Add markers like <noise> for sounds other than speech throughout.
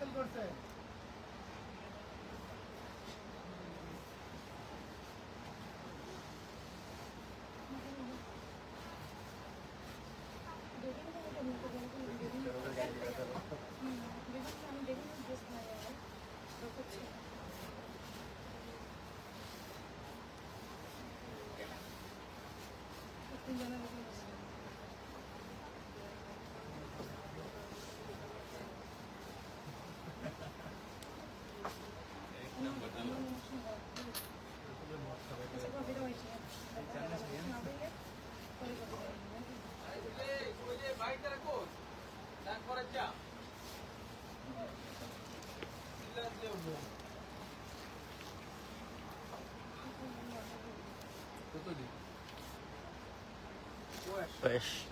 বাতিল করছে Peixe.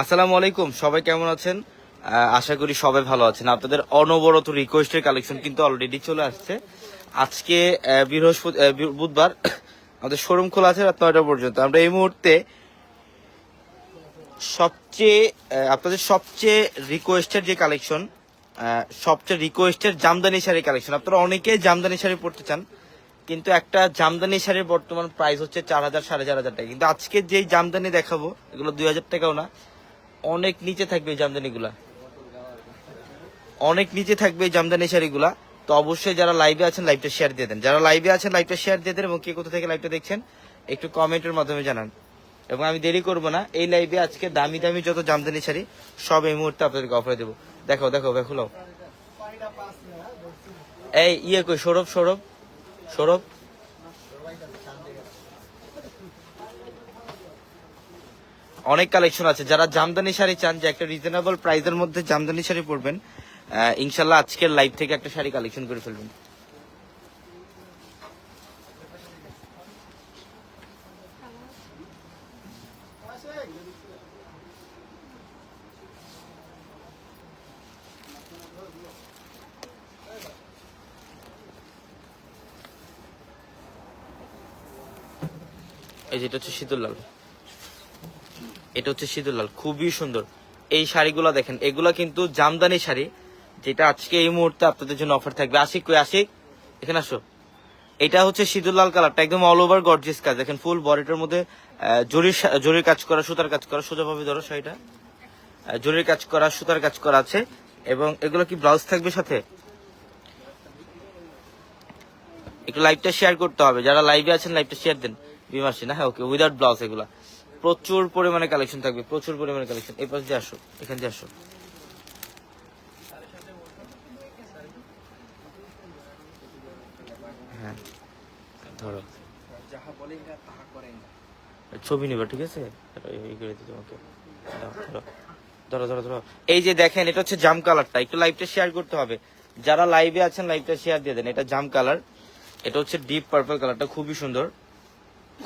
আসসালামু আলাইকুম, সবাই কেমন আছেন? আশা করি সবাই ভালো আছেন। আপনাদের অনবরত রিকোয়েস্টের কালেকশন কিন্তু অলরেডি চলে আসছে। আজকে বৃহস্পতি বুধবার <coughs> আমাদের শোরুম খোলা আছে রাত নয়টা পর্যন্ত। আমরা এই মুহূর্তে সবচেয়ে আপনাদের সবচেয়ে রিকোয়েস্টের যে কালেকশন সবচেয়ে রিকোয়েস্টের জামদানি শাড়ি কালেকশন আপনারা অনেকেই জামদানি শাড়ি পড়তে চান, কিন্তু একটা জামদানি শাড়ির বর্তমান প্রাইস হচ্ছে চার হাজার, সাড়ে চার হাজার টাকা। কিন্তু আজকে যেই জামদানি দেখাবো, এগুলো দুই হাজার টাকাও না অনেক নিচে থাকবে জামদানিগুলা। অনেক নিচে থাকবে জামদানি শাড়িগুলা। তো অবশ্যই যারা লাইভে আছেন লাইভটা শেয়ার দিয়ে দেন। যারা লাইভে আছেন লাইভটা শেয়ার দিয়ে দেন এবং কে কোথা থেকে লাইভটা দেখছেন, একটু কমেন্টের মাধ্যমে জানান। এবং আমি দেরি করব না, এই লাইভে আজকে দামি দামি যত জামদানি শাড়ি, সব এই মুহূর্তে আপনাদেরকে অফারে দেবো। দেখো দেখো দেখো। এই ইয়ে কই, সৌরভ সৌরভ? সৌরভ? অনেক কালেকশন আছে। যারা জামদানি শাড়ি চান, যে একটা রিজনেবল প্রাইসের মধ্যে জামদানি শাড়ি পরবেন ইনশাল্লাহ আজকের লাইভ থেকে একটা শাড়ি কালেকশন করে ফেলবেন। এই যেটা হচ্ছে শীতল লাল। এটা হচ্ছে শীতল লাল, খুবই সুন্দর। এই শাড়িগুলো দেখেন, এগুলা কিন্তু জামদানি শাড়ি, যেটা আজকে এই মুহূর্তে আপনাদের জন্য অফার থাকবে। আশিক কই, আশিক? এখানে আসো। এটা হচ্ছে লাল কালারটা একদম অল ওভার গর্জিয়াস কাজ। দেখেন ফুল বডিটার মধ্যে জরির জরির কাজ করা, সুতার কাজ করা, সোজাভাবে ধরো শাড়িটা। জরির কাজ করা, সুতার কাজ করা আছে। এবং এগুলো কি ব্লাউজ থাকবে সাথে? একটু লাইভটা শেয়ার করতে হবে। যারা লাইভে আছেন লাইভটা শেয়ার দেন। বিমাসী, না? হ্যাঁ ওকে উইদাউট ব্লাউজ এগুলা। প্রচুর পরিমাণে কালেকশন থাকবে, প্রচুর পরিমাণে কালেকশন এই পাশ আসো, এখান দিয়ে আসো। হ্যাঁ ধরো। ছবি নিবা, ঠিক আছে? তোমাকে। ধরো। ধরো ধরো এই যে দেখেন, এটা হচ্ছে জাম কালারটা একটু লাইভটা শেয়ার করতে হবে। যারা লাইভে আছেন লাইভটা শেয়ার দিয়ে দেন। এটা জাম কালার এটা হচ্ছে ডিপ পার্পল কালারটা খুবই সুন্দর।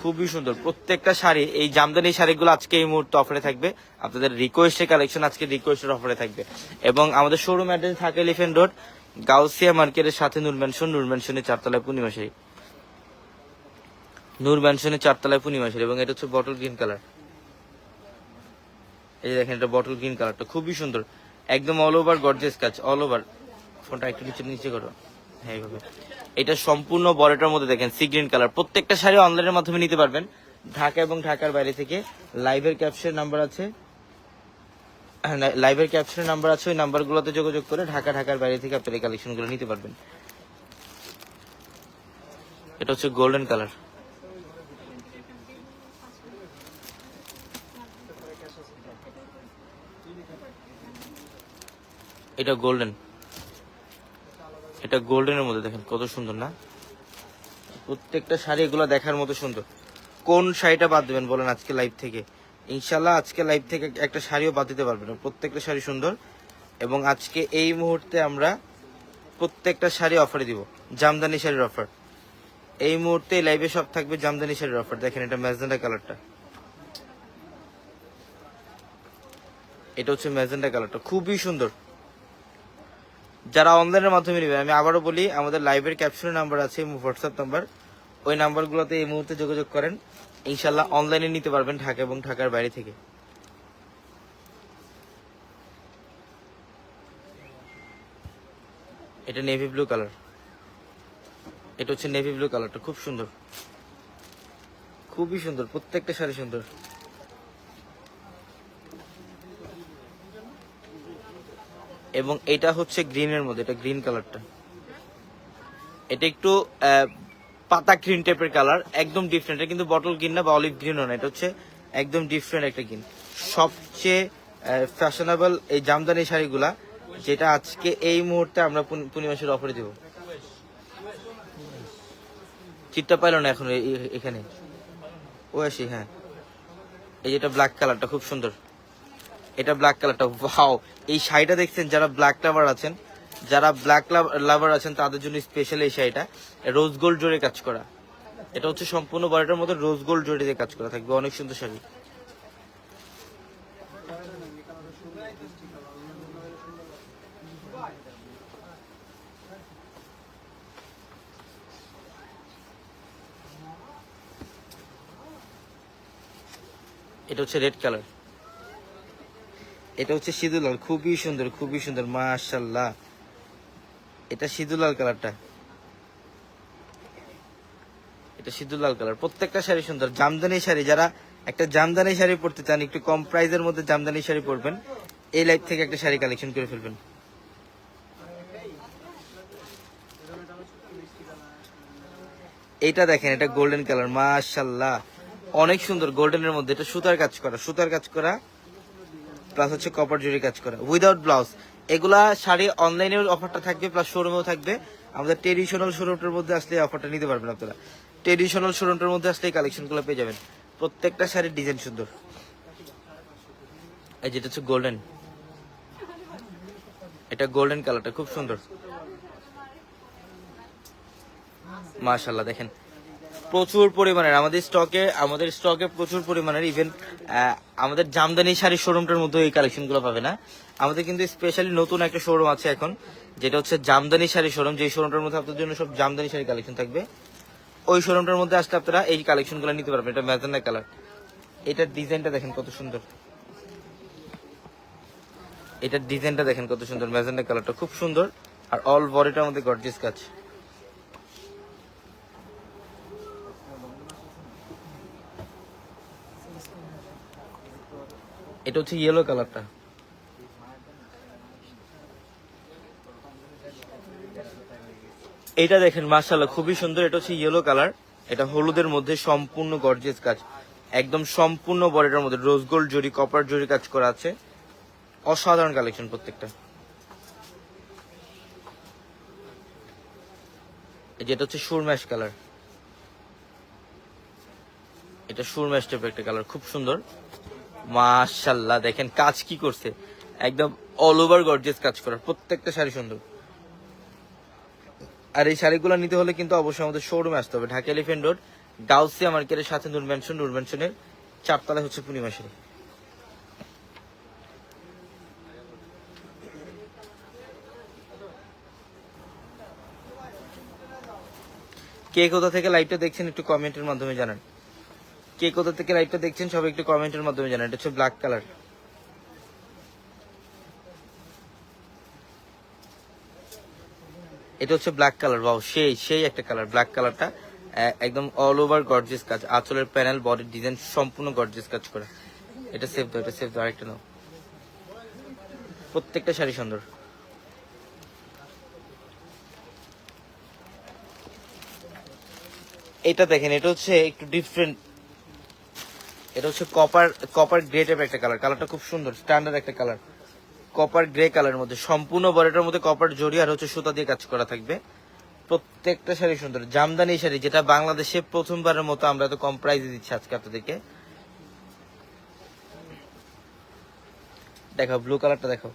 খুবই সুন্দর। প্রত্যেকটা শাড়ি, এই জামদানি শাড়িগুলো আজকে এই মুহূর্তে অফারে থাকবে। আপনাদের রিকোয়েস্টের কালেকশন আজকে রিকোয়েস্টের অফারে থাকবে। এবং আমাদের শোরুম অ্যাড্রেস থাকে এলিফেন্ট রোড গাউসিয়া মার্কেটের সাথে নূর ম্যানশন নূর ম্যানশনের চারতলায় পূর্ণিমা শাড়ি। নূর ম্যানশনের চারতলায় পূর্ণিমা শাড়ি এবং এটা হচ্ছে বটল গ্রিন কালার এই যে দেখেন এটা বটল গ্রিন কালারটা খুবই সুন্দর। একদম অল ওভার গর্জেস কাজ অল ওভার ফোনটা একটু নিচে নিচে করো। এটা সম্পূর্ণ বডিটার মধ্যে দেখেন সি গ্রিন কালার প্রত্যেকটা শাড়ি অনলাইনের মাধ্যমে নিতে পারবেন। ঢাকা এবং ঢাকার বাইরে থেকে লাইভের ক্যাপশন নাম্বার আছে। লাইভের ক্যাপশনের নাম্বার আছে, ওই নাম্বারগুলোতে যোগাযোগ করে ঢাকা, ঢাকার বাইরে থেকে আপনার এই কালেকশনগুলো নিতে পারবেন। এটা হচ্ছে গোল্ডেন কালার এটা গোল্ডেন এটা গোল্ডেনের মধ্যে দেখেন, কত সুন্দর না? প্রত্যেকটা শাড়ি এগুলো দেখার মতো সুন্দর। কোন শাড়িটা বাদ দেবেন বলেন আজকে লাইভ থেকে? ইনশাল্লাহ আজকে লাইভ থেকে একটা শাড়িও বাদ দিতে পারবেন। প্রত্যেকটা শাড়ি সুন্দর। এবং আজকে এই মুহূর্তে আমরা প্রত্যেকটা শাড়ি অফারে দিব। জামদানি শাড়ির অফার এই মুহূর্তে লাইভে সব থাকবে জামদানি শাড়ির অফার দেখেন এটা ম্যাজেন্ডা কালারটা। এটা হচ্ছে ম্যাজেন্ডা কালারটা। খুবই সুন্দর। যারা অনলাইনের মাধ্যমে নেবে, আমি আবারও বলি, আমাদের লাইভের ক্যাপশনের নাম্বার আছে হোয়াটসঅ্যাপ নাম্বার ওই নাম্বারগুলোতে এই মুহূর্তে যোগাযোগ করেন। ইনশাল্লাহ অনলাইনে নিতে পারবেন ঢাকা এবং ঢাকার বাইরে থেকে। এটা নেভি ব্লু কালার এটা হচ্ছে নেভি ব্লু কালারটা খুব সুন্দর। খুবই সুন্দর, প্রত্যেকটা শাড়ি সুন্দর। এবং এটা হচ্ছে গ্রিনের মধ্যে, এটা গ্রিন কালারটা। এটা একটু পাতা গ্রিন টাইপের কালার, একদম ডিফারেন্ট এটা কিন্তু বটল গ্রিন না বা অলিভ গ্রিনও না, এটা হচ্ছে একদম ডিফারেন্ট একটা গ্রিন সবচেয়ে ফ্যাশনেবল এই জামদানি শাড়িগুলা, যেটা আজকে এই মুহূর্তে আমরা পূর্ণ- পূর্ণিমাসের অফারে দেব। চিটটা পাইল না এখন এখানে? ও, আসি হ্যাঁ। এই যেটা ব্ল্যাক কালারটা খুব সুন্দর। এটা ব্ল্যাক কালারটা ওয়াও এই শাড়িটা দেখছেন, যারা ব্ল্যাক লাভার আছেন, যারা ব্ল্যাক লাভার আছেন, তাদের জন্য স্পেশাল এই শাড়িটা। রোজ গোল্ড জোরে কাজ করা। এটা হচ্ছে সম্পূর্ণ বডিটার মধ্যে রোজ গোল্ড জোরে দিয়ে কাজ করা থাকবে, অনেক সুন্দর শাড়ি। এটা হচ্ছে রেড কালার এটা হচ্ছে সিঁদুলাল খুবই সুন্দর খুবই সুন্দর মাশাল্লাহ এটা সিঁদুলাল কালারটা। এটা সিঁদুলাল কালার। প্রত্যেকটা শাড়ি সুন্দর। জামদানি শাড়ি, যারা একটা জামদানি শাড়ি পরতে চান, একটু কম প্রাইজের মধ্যে জামদানি শাড়ি পরবেন, এই লাইফ থেকে একটা শাড়ি কালেকশন করে ফেলবেন। এটা দেখেন, এটা গোল্ডেন কালার মাশাল্লাহ অনেক সুন্দর, গোল্ডেনের মধ্যে এটা সুতার কাজ করা, সুতার কাজ করা। প্লাস হচ্ছে কপার জুড়ি কাজ করা। উইদাউট ব্লাউজ এগুলা শাড়ি অনলাইনেও অফারটা থাকবে প্লাস শোরুমেও থাকবে। আমাদের ট্রেডিশনাল শোরুমটার মধ্যে আসলে অফারটা নিতে পারবেন আপনারা। ট্রেডিশনাল শোরুমটার মধ্যে আসলে এই কালেকশনগুলো পেয়ে যাবেন। প্রত্যেকটা শাড়ির ডিজাইন সুন্দর। এই যেটা হচ্ছে গোল্ডেন এটা গোল্ডেন কালারটা খুব সুন্দর। মাশাল্লাহ দেখেন। প্রচুর পরিমাণের, আমাদের স্টকে আমাদের স্টকে প্রচুর পরিমাণের ইভেন আমাদের জামদানি শাড়ি শোরুমটার মধ্যে এই কালেকশনগুলো পাবে না। আমাদের কিন্তু স্পেশালি নতুন একটা শোরুম আছে এখন, যেটা হচ্ছে জামদানি শাড়ি শোরুম যে শোরুমটার মধ্যে আপনাদের জন্য সব জামদানি শাড়ি কালেকশন থাকবে, ওই শোরুমটার মধ্যে আসলে আপনারা এই কালেকশনগুলো নিতে পারবেন। এটা ম্যাজেন্ডা কালার এটার ডিজাইনটা দেখেন কত সুন্দর। এটার ডিজাইনটা দেখেন কত সুন্দর। ম্যাজেন্ডা কালারটা খুব সুন্দর। আর অল বডিটার মধ্যে গর্জিয়াস কাজ। এটা হচ্ছে ইয়েলো কালারটা এটা দেখেন, মাশাআল্লাহ, খুবই সুন্দর। এটা হচ্ছে ইয়েলো কালার এটা হলুদের মধ্যে সম্পূর্ণ গর্জিয়াস কাজ। একদম সম্পূর্ণ বডিটার মধ্যে রোজ গোল্ড জরি কপার জরি কাজ করা আছে। অসাধারণ কালেকশন প্রত্যেকটা। এই যেটা হচ্ছে সুরম্যাশ কালার এটা সুরম্যাশ টাইপের একটা কালার খুব সুন্দর। মাশাল্লাহ দেখেন কাজ কি করছে। একদম অল ওভার গর্জিয়াস কাজ করার, প্রত্যেকটা শাড়ি সুন্দর। আর এই শাড়িগুলো নিতে হলে কিন্তু অবশ্যই আমাদের শোরুমে আসতে হবে। ঢাকা এলিফেন্ট রোড গাউসিয়া মার্কেটের সাথে নূর ম্যানশন নূর চারতলায় হচ্ছে পূর্ণিমা শাড়ি। কে কোথা থেকে লাইভটা দেখছেন একটু কমেন্টের মাধ্যমে জানান। কে কোথা থেকে লাইভটা দেখছেন সবাই একটু কমেন্টের মাধ্যমে জানান। এটা হচ্ছে ব্ল্যাক কালার এটা হচ্ছে ব্ল্যাক কালার বাউ সেই সেই একটা কালার ব্ল্যাক কালারটা একদম অল ওভার গর্জিয়াস কাজ। আঁচলের প্যানেল বডির ডিজাইন সম্পূর্ণ গর্জিয়াস কাজ করা। এটা সেভ দাও, এটা সেভ দাও, আরেকটা নাও। প্রত্যেকটা শাড়ি সুন্দর। এটা দেখেন, এটা হচ্ছে একটু ডিফারেন্ট এটা হচ্ছে কপার কপার গ্রে টাইপের একটা কালার কালারটা খুব সুন্দর স্ট্যান্ডার্ড একটা কালার কপার গ্রে কালারের মধ্যে, সম্পূর্ণ বডিটার মধ্যে কপার জড়ি আর হচ্ছে সুতা দিয়ে কাজ করা থাকবে। প্রত্যেকটা শাড়ি সুন্দর। জামদানি শাড়ি, যেটা বাংলাদেশে প্রথমবারের মতো আমরা তো কম প্রাইসে দিচ্ছি আজকে আপনাদেরকে। দেখো ব্লু কালারটা দেখো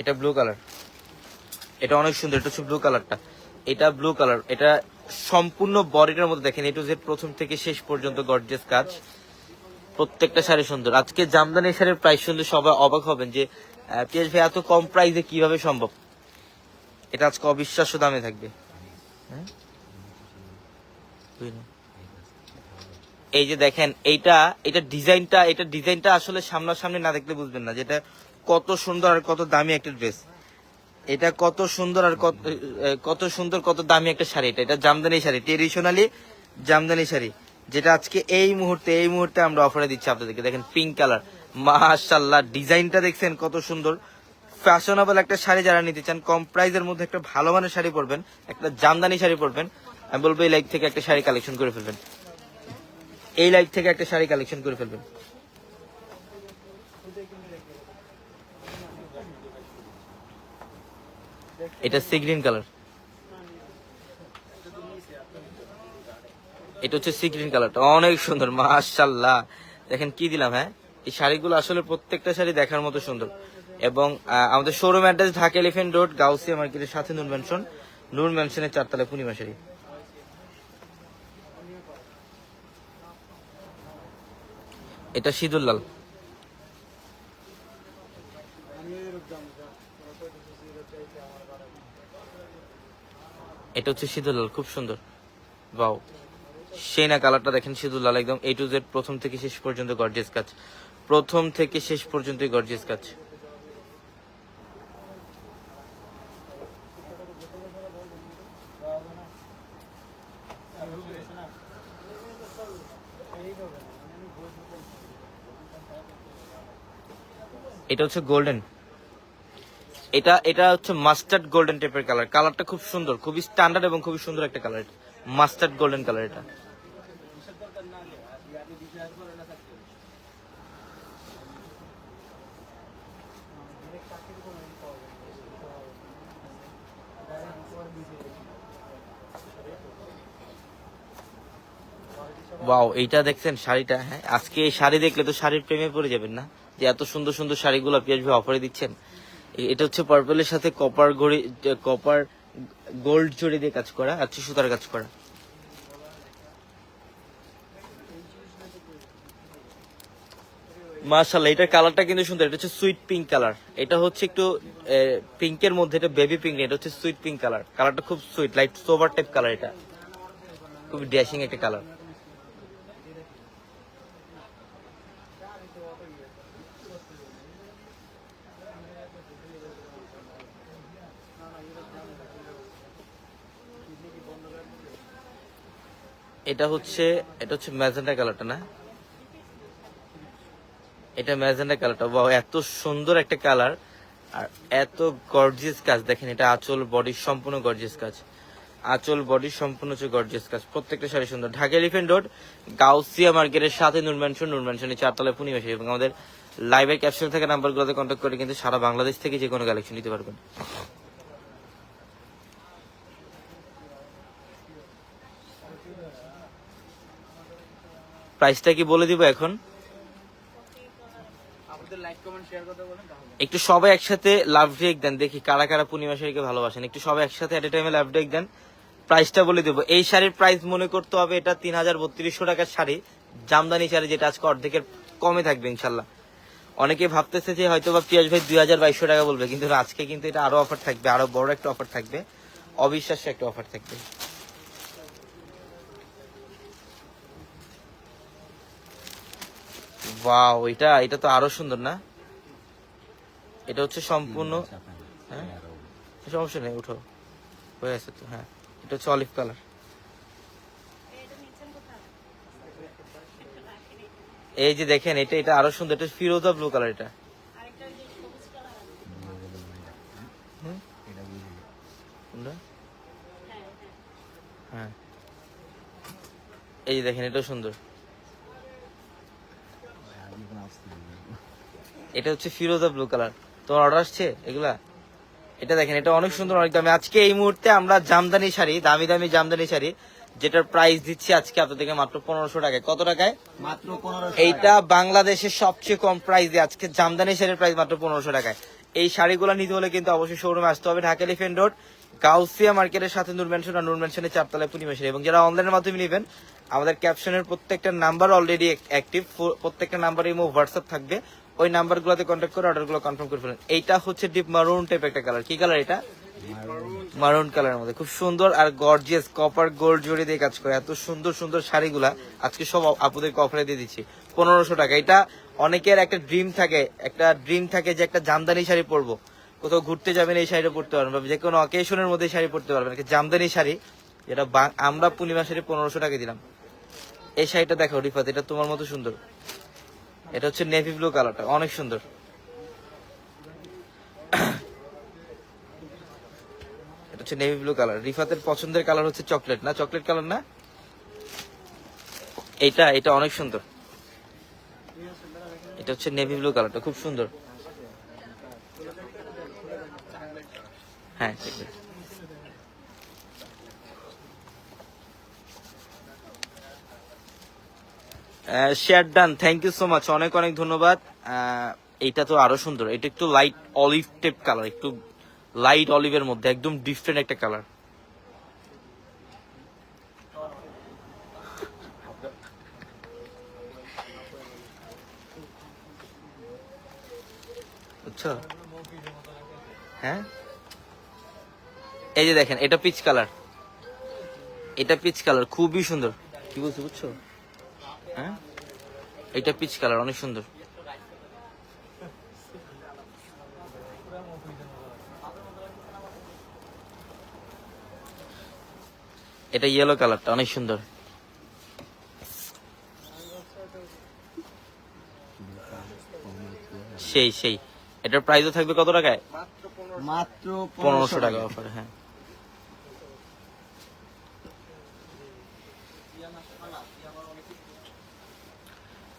এটা ব্লু কালার এটা অনেক সুন্দর, এটা হচ্ছে ব্লু কালারটা এটা ব্লু কালার এটা সম্পূর্ণ বডিটার মধ্যে দেখেন এটু জেড প্রথম থেকে শেষ পর্যন্ত গর্জিয়াস কাজ। প্রত্যেকটা শাড়ি সুন্দর। আজকে জামদানি শাড়ির প্রাইস শুনলে সবাই অবাক হবেন যে পিএস ভাই এত কম প্রাইসে কীভাবে সম্ভব? এটা আজকে অবিশ্বাস্য দামে থাকবে। হ্যাঁ? এই যে দেখেন, এইটা এটা ডিজাইনটা এটা ডিজাইনটা আসলে সামনাসামনি না দেখলে বুঝবেন না যেটা কত সুন্দর আর কত দামি একটা ড্রেস এটা কত সুন্দর আর কত কত সুন্দর, কত দামি একটা শাড়ি এটা। এটা জামদানি শাড়ি ট্রেডিশনালি জামদানি শাড়ি। যেটা আজকে এই মুহূর্তে এই মুহূর্তে আমরা অফারে দিচ্ছি আপনাদেরকে। দেখেন পিঙ্ক কালার মাশাল্লাহ ডিজাইনটা দেখছেন কত সুন্দর। ফ্যাশনেবল একটা শাড়ি যারা নিতে চান, কম প্রাইসের মধ্যে একটা ভালো মানের শাড়ি পরবেন, একটা জামদানি শাড়ি পরবেন, আমি বলব এই লাইক থেকে একটা শাড়ি কালেকশন করে ফেলবেন। এই লাইক থেকে একটা শাড়ি কালেকশন করে ফেলবেন। এটা সি গ্রিন কালার। এটা হচ্ছে সি গ্রিন কালারটা। অনেক সুন্দর মাশাল্লাহ দেখেন কি দিলাম হ্যাঁ? এই শাড়িগুলো আসলে প্রত্যেকটা শাড়ি দেখার মতো সুন্দর। এবং আমাদের showroom address Dhaka elephant road Gausia মার্কেটের সাথে নূর ম্যানশন নূর ম্যানশনের চারতলায় পূর্ণিমা শাড়ি। এটা সিদুল এটা হচ্ছে সিদুল লাল, খুব সুন্দর। বাও সেই না কালারটা দেখেন সিদুল লাল, একদম এ টু জেড প্রথম থেকে শেষ পর্যন্ত গর্জেস কাজ। প্রথম থেকে শেষ পর্যন্ত গর্জেস কাজ। এটা হচ্ছে গোল্ডেন এটা এটা হচ্ছে মাস্টার্ড গোল্ডেন টাইপের কালার কালারটা খুব সুন্দর, খুবই স্ট্যান্ডার্ড এবং খুবই সুন্দর একটা কালার মাস্টার্ড গোল্ডেন কালার এটা। এইটা দেখছেন শাড়িটা হ্যাঁ? আজকে এই শাড়ি দেখলে তো শাড়ির প্রেমে পড়ে যাবেন না? যে এত সুন্দর সুন্দর শাড়িগুলো পিয়াজ ভাই অফারে দিচ্ছেন। এটা হচ্ছে পার্পলের সাথে কপার ঘড়ি কপার গোল্ড জড়ি দিয়ে কাজ করা আর সুতার কাজ করা। মাশাল্লাহ এটার কালারটা কিন্তু সুন্দর, এটা হচ্ছে সুইট পিঙ্ক কালার এটা হচ্ছে একটু পিঙ্কের মধ্যে এটা বেবি পিঙ্ক এটা হচ্ছে সুইট পিঙ্ক কালার কালারটা খুব sweet light sober type colour এটা। খুব ড্যাশিং একটা কালার এটা হচ্ছে এটা হচ্ছে ম্যাজেন্টা কালারটা, না? এটা ম্যাজেন্টা কালারটা। বাহ এত সুন্দর একটা কালার। আর এত গর্জিয়াস কাজ, দেখেন, এটা আঁচল বডি সম্পূর্ণ গর্জিয়াস কাজ। আঁচল বডি সম্পূর্ণ হচ্ছে গর্জিয়াস কাজ। প্রত্যেকটা শাড়ি সুন্দর। ঢাকা এলিফেন্ট রোড গাউসিয়া মার্কেটের সাথে নুন ম্যানশন নুন ম্যানশনের চারতলায় পূর্ণিমাসে এবং আমাদের লাইভের ক্যাপশন থেকে নাম্বারগুলোতে কন্ট্যাক্ট করে কিন্তু সারা বাংলাদেশ থেকে যে কোনো কালেকশন নিতে পারবেন। প্রাইসটা কি বলে দিব এখন? একটু সবাই একসাথে লাভ ডেক দেন দেখি কারা কারা পূর্ণিমা শাড়িকে ভালোবাসেন। একটু সবাই একসাথে এট এ টাইমে লাভ ডেক দেন। প্রাইসটা বলে দেবো। এই শাড়ির প্রাইস মনে করতে হবে এটা তিন হাজার বত্রিশশো টাকার শাড়ি। জামদানি শাড়ি যেটা আজকে অর্ধেকের কমে থাকবে ইনশাল্লাহ। অনেকে ভাবতেছে যে হয়তো বা পিয়াজ ভাই দুই হাজার বাইশশো টাকা বলবে কিন্তু আজকে কিন্তু এটা আরও অফার থাকবে আরও বড় একটা অফার থাকবে। অবিশ্বাস্য একটা অফার থাকবে। ওয়াও এটা এটা তো আরও সুন্দর না? এটা হচ্ছে সম্পূর্ণ হ্যাঁ? সমস্যা নেই উঠো। হয়ে আছে তো হ্যাঁ। এটা হচ্ছে অলিভ কালার এই যে দেখেন এটা এটা আরও সুন্দর এটা ফিরোজা ব্লু কালার এটা? হ্যাঁ। এই যে দেখেন এটাও সুন্দর। এটা হচ্ছে ফিরোজা ব্লু কালার তোমার অর্ডার আসছে? এগুলা? এটা দেখেন এটা অনেক সুন্দর অনেক দামি। আজকে এই মুহূর্তে আমরা জামদানি শাড়ি দামি দামি জামদানি শাড়ি যেটার প্রাইস দিচ্ছি আজকে আপনাদেরকে মাত্র পনেরোশো টাকায়। কত টাকায়? মাত্র এইটা বাংলাদেশের সবচেয়ে কম প্রাইস দিয়ে আজকে জামদানি শাড়ির প্রাইস মাত্র পনেরোশো টাকায়। এই শাড়িগুলো নিতে হলে কিন্তু অবশ্যই শোরুমে আসতে হবে। ঢাকা এলিফেন্ট রোড গাউসিয়া মার্কেটের সাথে নূর ম্যানশন আর নূর ম্যানশনের চারতলায় পূর্ণিমা শাড়ি এবং যারা অনলাইনের মাধ্যমে নেবেন আমাদের ক্যাপশনের প্রত্যেকটা নাম্বার অলরেডি অ্যাক্টিভ প্রত্যেকটা নাম্বারে ইমো হোয়াটসঅ্যাপ থাকবে। ওই নাম্বার নাম্বারগুলোতে কন্ট্যাক্ট করে অর্ডারগুলো কনফার্ম করে ফেলেন। এইটা হচ্ছে ডিপ মারুন টাইপ একটা কালার কি কালার এটা? মারুন কালারের মধ্যে। খুব সুন্দর আর গর্জিয়াস কপার গোল্ড জড়ি দিয়ে কাজ করে। এত সুন্দর সুন্দর শাড়িগুলা আজকে সব আপুদেরকে অফারে দিয়ে দিচ্ছি। পনেরোশো টাকা। এটা অনেকের একটা ড্রিম থাকে। একটা ড্রিম থাকে যে একটা জামদানি শাড়ি পরবো। কোথাও ঘুরতে যাবেন, এই শাড়িটা পরতে পারবেন বা যে কোনো অকেশনের মধ্যে শাড়ি পরতে পারবেন। একটা জামদানি শাড়ি, যেটা আমরা পূর্ণিমা শাড়ি পনেরোশো টাকা দিলাম। এই শাড়িটা দেখো, রিফাত, এটা তোমার মতো সুন্দর। এটা হচ্ছে নেভি ব্লু কালারটা অনেক সুন্দর। এটা হচ্ছে নেভি ব্লু কালার রিফাতের পছন্দের কালার হচ্ছে চকলেট না? চকলেট কালার না? এইটা এটা অনেক সুন্দর। এটা হচ্ছে নেভি ব্লু কালারটা খুব সুন্দর। হ্যাঁ share done thank you so much অনেক অনেক ধন্যবাদ। এটা তো আরও সুন্দর। এটা একটু লাইট অলিভ টেপ কালার একটু লাইট অলিভের মধ্যে, একদম ডিফারেন্ট একটা কালার বুঝছ হ্যাঁ? এই যে দেখেন, এটা পিচ কালার এটা পিচ কালার খুবই সুন্দর। কি বলছো, বুঝছ? হ্যাঁ? এটা পিচ কালার অনেক সুন্দর। এটা ইয়েলো কালারটা অনেক সুন্দর। সেই সেই। এটার প্রাইসও থাকবে কত টাকায়? মাত্র মাত্র পনেরোশো টাকা। অফার হ্যাঁ।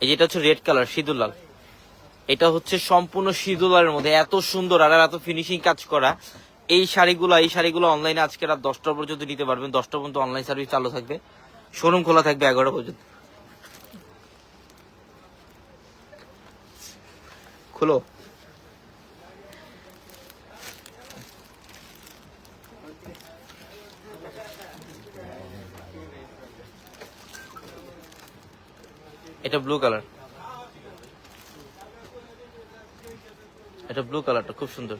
এই যেটা হচ্ছে রেড কালার সিঁদুর লাল। এটা হচ্ছে সম্পূর্ণ সিঁদুর লালের মধ্যে। এত সুন্দর আর এত ফিনিশিং কাজ করা। এই শাড়িগুলো এই শাড়িগুলো অনলাইনে আজকে রাত দশটা পর্যন্ত নিতে পারবেন। দশটা পর্যন্ত অনলাইন সার্ভিস চালু থাকবে। শোরুম খোলা থাকবে এগারোটা পর্যন্ত। খুলো। এটা ব্লু কালার এটা ব্লু কালারটা খুব সুন্দর।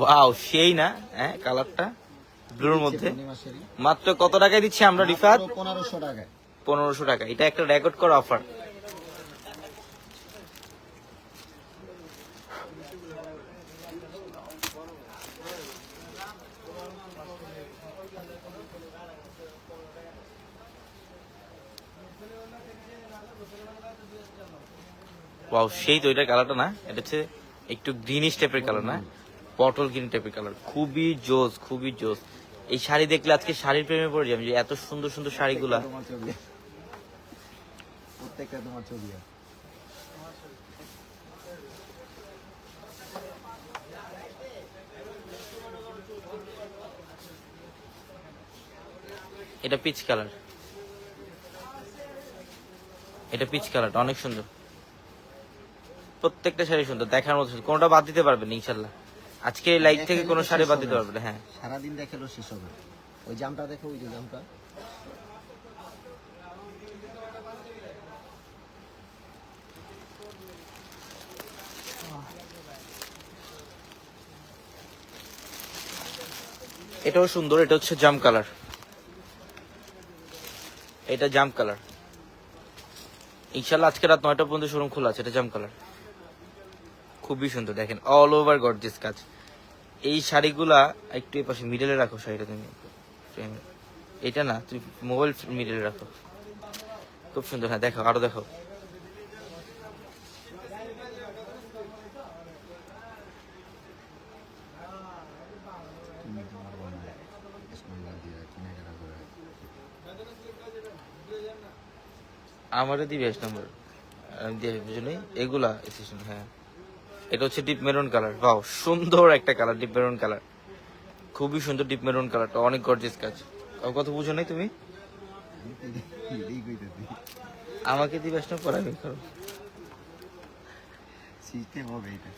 ওয়াও সেই না হ্যাঁ কালারটা ব্লুর মধ্যে। মাত্র কত টাকায় দিচ্ছি আমরা রিফার পনেরোশো টাকায়। পনেরোশো টাকা। এটা একটা রেকর্ড করা অফার ওয়াও সেই তো এটা কালারটা না এটা হচ্ছে একটু গ্রিনিশ টাইপের কালার না পটল গ্রিন টাইপের কালার খুবই জোস খুবই জোস। এই শাড়ি দেখলে আজকে শাড়ির প্রেমে পড়ে যাবে যে এত সুন্দর সুন্দর শাড়িগুলা। প্রত্যেকটা তোমার ছবি। এটা পিচ কালার এটা পিচ কালারটা অনেক সুন্দর। প্রত্যেকটা শাড়ি সুন্দর দেখার মতো। কোনোটা বাদ দিতে পারবেন না, ইনশাল্লাহ। আজকে এই লাইট থেকে কোনো শাড়ি বাদ দিতে পারবেন না, হ্যাঁ। সারাদিন দেখাল শেষ হবে ওই জামটা দেখো ওই যে জামটা। এটাও সুন্দর এটা হচ্ছে জাম কালার। এটা জাম কালার। ইনশাল্লাহ আজকে রাত নয়টা পর্যন্ত শোরুম খোলা আছে এটা জাম কালার। খুবই সুন্দর। দেখেন অল ওভার গর্জিয়াস কাজ। এই শাড়িগুলা একটু এই পাশে মিডলে রাখো শাড়িটা তুমি। এটা না, তুমি মোবাইল মিডলে রাখো। খুব সুন্দর হ্যাঁ দেখো, আরও দেখো। আমারও দিবি নম্বর। আমি দিয়ে এগুলা হ্যাঁ। এটা হচ্ছে ডিপ মেরুন কালার বাও সুন্দর একটা কালার ডিপ মেরুন কালার খুবই সুন্দর ডিপ মেরুন কালারটা অনেক গর্জিয়াস কাজ। আর কত বুঝো নাই তুমি? আমাকে দিবে এস নম্বর আমি করো সিস্টেম হবে এটা।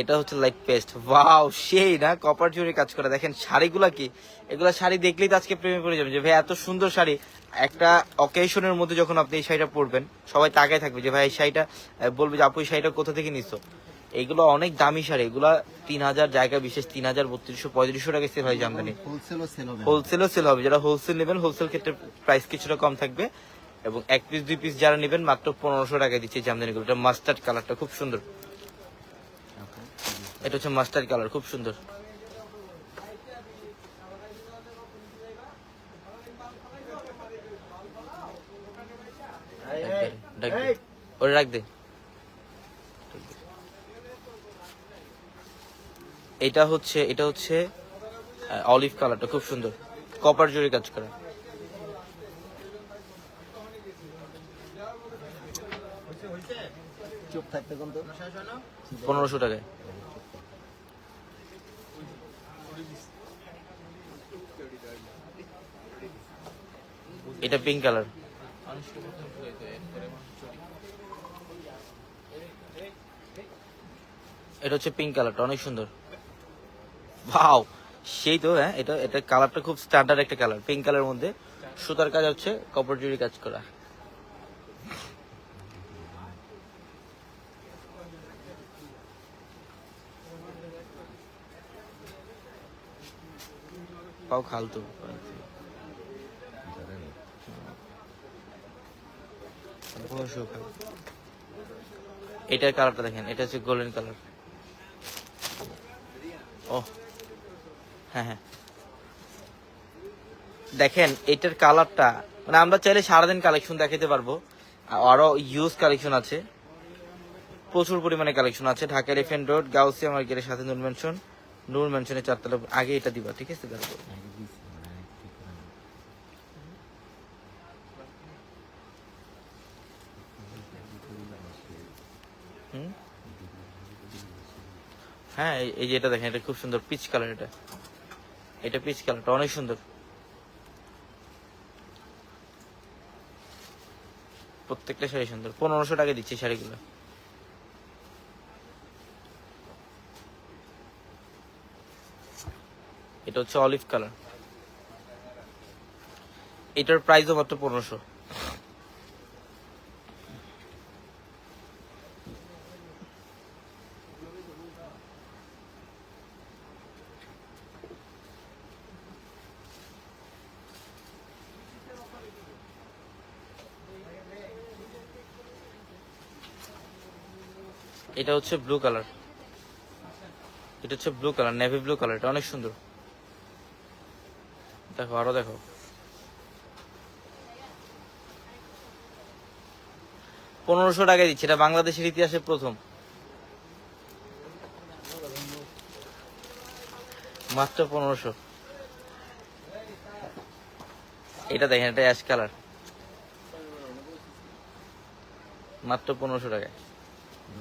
এটা হচ্ছে লাইক পেস্ট ওয়াও সেই না কপার জুড়ে কাজ করে। দেখেন শাড়িগুলা কি? এগুলা শাড়ি দেখলেই তো আজকে প্রেমে পড়ে যাবে যে ভাই এত সুন্দর শাড়ি। একটা অকেশনের মধ্যে যখন আপনি এই শাড়িটা পরবেন সবাই তাকায় থাকবে যে ভাই এই শাড়িটা বলবে যে আপু এই শাড়িটা কোথা থেকে নিছো? এইগুলো অনেক দামি শাড়ি। এগুলা তিন হাজার জায়গা বিশেষ তিন হাজার বত্রিশশো পঁয়ত্রিশশো টাকা সেল হয় জামদানি। হোলসেলও সেল হবে। সেল হবে। যারা হোলসেল নেবেন হোলসেল ক্ষেত্রে প্রাইস কিছুটা কম থাকবে। এবং এক পিস দুই পিস যারা নেবেন মাত্র পনেরোশো টাকা দিচ্ছে জামদানিগুলো। এটা মাস্টার্ড কালারটা খুব সুন্দর। এটা হচ্ছে মাস্টার্ড কালার খুব সুন্দর। ডাক দে, ওরে রাখ দে। এটা হচ্ছে এটা হচ্ছে অলিভ কালারটা খুব সুন্দর। কপার জুড়ে কাজ করা। পনেরোশো টাকায়। এটা পিঙ্ক কালার এটা হচ্ছে পিঙ্ক কালারটা অনেক সুন্দর। ভাও সেই তো হ্যাঁ এটা এটা কালারটা খুব স্ট্যান্ডার্ড একটা কালার পিঙ্ক কালারের মধ্যে। সুতার কাজ হচ্ছে কপর জুড়ি কাজ করা। পাও খালতো। বয়সও এটার কালারটা দেখেন এটা হচ্ছে গোল্ডেন কালার হ্যাঁ হ্যাঁ। দেখেন, এটার কালারটা মানে আমরা চাইলে সারাদিন কালেকশন দেখাতে পারব। আর ইউজ কালেকশন আছে। প্রচুর পরিমাণে কালেকশন আছে। ঢাকা এলিফেন্ট রোড গাউসিয়া মার্কেটের সাথে নূর মেনশন নূর মেনশনের চারতলা, আগে এটা দিবা, ঠিক আছে? তারপর হ্যাঁ এই- যে এটা দেখেন, এটা খুব সুন্দর পিচ কালার এটা। এটা পিচ কালারটা অনেক সুন্দর। প্রত্যেকটা শাড়ি সুন্দর। পনেরোশো টাকা দিচ্ছি শাড়িগুলো। এটা হচ্ছে অলিভ কালার এটার প্রাইসও মাত্র পনেরোশো। এটা হচ্ছে ব্লু কালার এটা হচ্ছে blue colour navy blue colour এটা অনেক সুন্দর। দেখো, আরও দেখো। পনেরোশো টাকায় দিচ্ছে, এটা বাংলাদেশের ইতিহাসে প্রথম। মাত্র পনেরোশো। এটা দেখেন, এটা অ্যাশ কালার মাত্র পনেরোশো টাকায়।